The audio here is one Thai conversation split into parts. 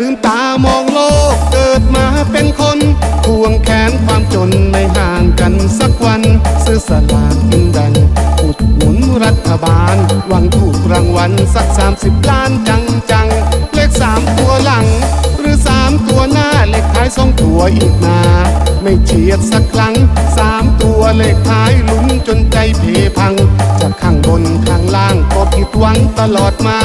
ลืมตามองโลกเกิดมาเป็นคนควงแขนความจนไม่ห่างกันสักวัน ซื้อสลากกินแบ่งอุดหนุนรัฐบาลหวังถูกรางวัลสัก 30 ล้านจังจังๆเลขสามตัวหลัง หรือสามตัวหน้าเลขท้ายสองตัวอีกนาไม่เฉียดสักครั้งสามตัวเลขท้ายลุ้นจนใจเพพังจากข้างบนข้างล่างก็ผิดหวังตลอดมา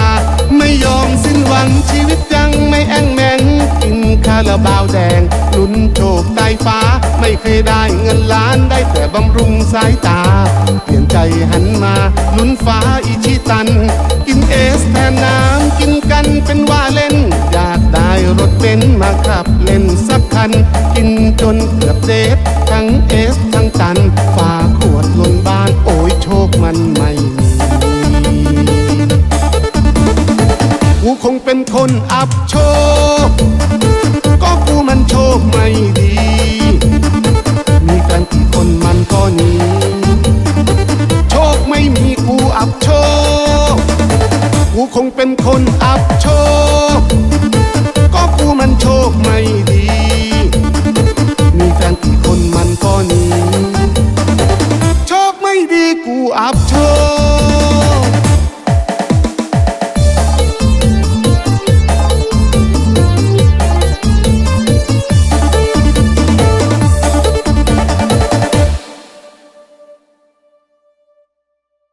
ไม่ยอมสิ้นหวังชีวิตยังไม่แอ่งแมงกินคาราบาวแดงลุ้นโชคใต้ฟ้า ไม่เคยได้เงินล้านได้แต่บำรุงสายตา เปลี่ยนใจหันมาลุ้นฟ้าอิชิตัน กินเอสแทนน้ำกินกันเป็นว่าเล่น อยากได้รถเบนซ์มาขับเล่นสักคัน กินจนเกือบเดททั้งเอสทั้งตัน เป็นคนอับโชค ก็กูมันโชคไม่ดี มีแฟนกี่คนมันก็นีโชคไม่มีกูอับโชค กูคงเป็นคนอับโชค ก็กูมันโชคไม่ดี มีแฟนกี่คนมันก็นีโชคไม่ดีกูอับโชค